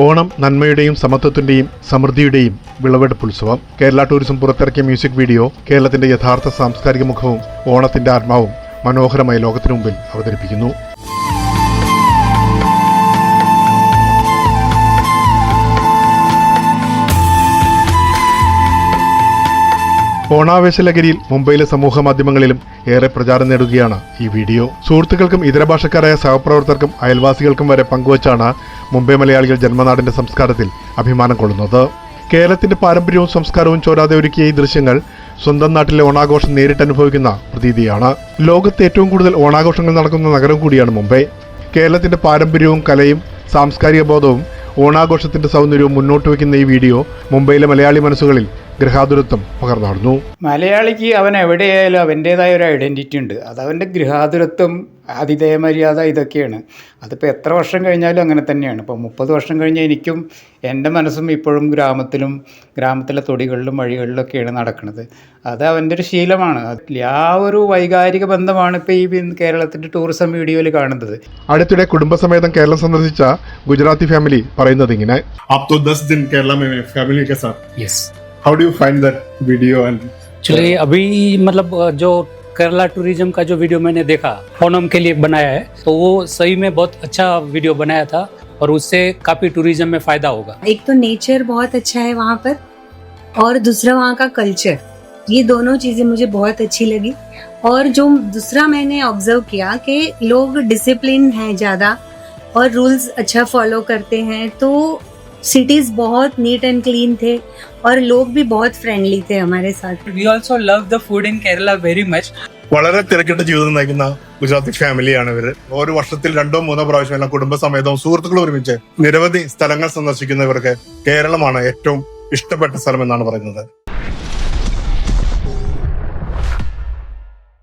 ഓണം നന്മയുടെയും സമത്വത്തിന്റെയും സമൃദ്ധിയുടെയും വിളവെടുപ്പ് ഉത്സവം. കേരള ടൂറിസം പുറത്തിറക്കിയ മ്യൂസിക് വീഡിയോ കേരളത്തിന്റെ യഥാർത്ഥ സാംസ്കാരിക മുഖവും ഓണത്തിന്റെ ആത്മാവും മനോഹരമായി ലോകത്തിനു മുമ്പിൽ അവതരിപ്പിക്കുന്നു. ഓണാവേശ ലഹരിയിൽ മുംബൈയിലെ സമൂഹ മാധ്യമങ്ങളിലും ഏറെ പ്രചാരം നേടുകയാണ് ഈ വീഡിയോ. സുഹൃത്തുക്കൾക്കും ഇതര ഭാഷക്കാരായ സഹപ്രവർത്തകർക്കും അയൽവാസികൾക്കും വരെ പങ്കുവച്ചാണ് മുംബൈ മലയാളികൾ ജന്മനാടിന്റെ സംസ്കാരത്തിൽ അഭിമാനം കൊള്ളുന്നത്. കേരളത്തിന്റെ പാരമ്പര്യവും സംസ്കാരവും ചോരാതെ ഒരുക്കിയ ഈ ദൃശ്യങ്ങൾ സ്വന്തം നാട്ടിലെ ഓണാഘോഷം നേരിട്ട് അനുഭവിക്കുന്ന പ്രതീതിയാണ്. ലോകത്ത് ഏറ്റവും കൂടുതൽ ഓണാഘോഷങ്ങൾ നടക്കുന്ന നഗരം കൂടിയാണ് മുംബൈ. കേരളത്തിന്റെ പാരമ്പര്യവും കലയും സാംസ്കാരിക ബോധവും ഓണാഘോഷത്തിന്റെ സൗന്ദര്യവും മുന്നോട്ട് വയ്ക്കുന്ന ഈ വീഡിയോ മുംബൈയിലെ മലയാളി മനസ്സുകളിൽ ഗൃഹാതുരത്വം പകർന്നു മലയാളിക്ക് അവൻ എവിടെയായാലും അവന്റെതായ ഒരു ഐഡന്റിറ്റി ഉണ്ട്. അത് അവന്റെ ഗൃഹാതുരത്വം ആതിഥേയ മര്യാദ ഇതൊക്കെയാണ്. അതിപ്പോൾ എത്ര വർഷം കഴിഞ്ഞാലും അങ്ങനെ തന്നെയാണ്. ഇപ്പോൾ മുപ്പത് വർഷം കഴിഞ്ഞ് എനിക്കും എന്റെ മനസ്സും ഇപ്പോഴും ഗ്രാമത്തിലും ഗ്രാമത്തിലെ തൊടികളിലും വഴികളിലൊക്കെയാണ് നടക്കുന്നത്. അത് അവന്റെ ഒരു ശീലമാണ്. ആ ഒരു വൈകാരിക ബന്ധമാണ് ഇപ്പോൾ ഈ കേരളത്തിന്റെ ടൂറിസം വീഡിയോയിൽ കാണുന്നത്. അടുത്തിടെ കുടുംബസമേതം കേരളം സന്ദർശിച്ച ഗുജറാത്തി ഫാമിലി പറയുന്നത് ഇങ്ങനെ. Family how do you find that video and actually अभी मतलब जो केरला टूरिज़्म का जो वीडियो मैंने देखा ओणम के लिए बनाया है तो वो सही में बहुत अच्छा वीडियो बनाया था और उससे काफ़ी टूरिज़्म में फ़ायदा होगा। एक तो नेचर बहुत अच्छा है वहाँ पर और दूसरा वहाँ का कल्चर ये दोनों चीज़ें मुझे बहुत अच्छी लगी। और जो दूसरा मैंने ऑब्ज़र्व किया कि लोग डिसिप्लिन हैं ज़्यादा और रूल्स अच्छा फॉलो करते हैं तो सिटीज़ बहुत नीट एंड क्लीन थे और लोग भी बहुत फ्रेंडली थे हमारे साथ we also love the food in Kerala very much. വളരെ തിരക്കിട്ട ജീവിതം നയിക്കുന്ന ഗുജറാത്തി ഫാമിലിയാണ് ഇവര് ഒരു വർഷത്തിൽ രണ്ടോ മൂന്നോ പ്രാവശ്യം എല്ലാം കുടുംബസമേതവും സുഹൃത്തുക്കളും ഒരുമിച്ച് നിരവധി സ്ഥലങ്ങൾ സന്ദർശിക്കുന്നവർക്ക് കേരളമാണ് ഏറ്റവും ഇഷ്ടപ്പെട്ട സ്ഥലം എന്നാണ് പറയുന്നത്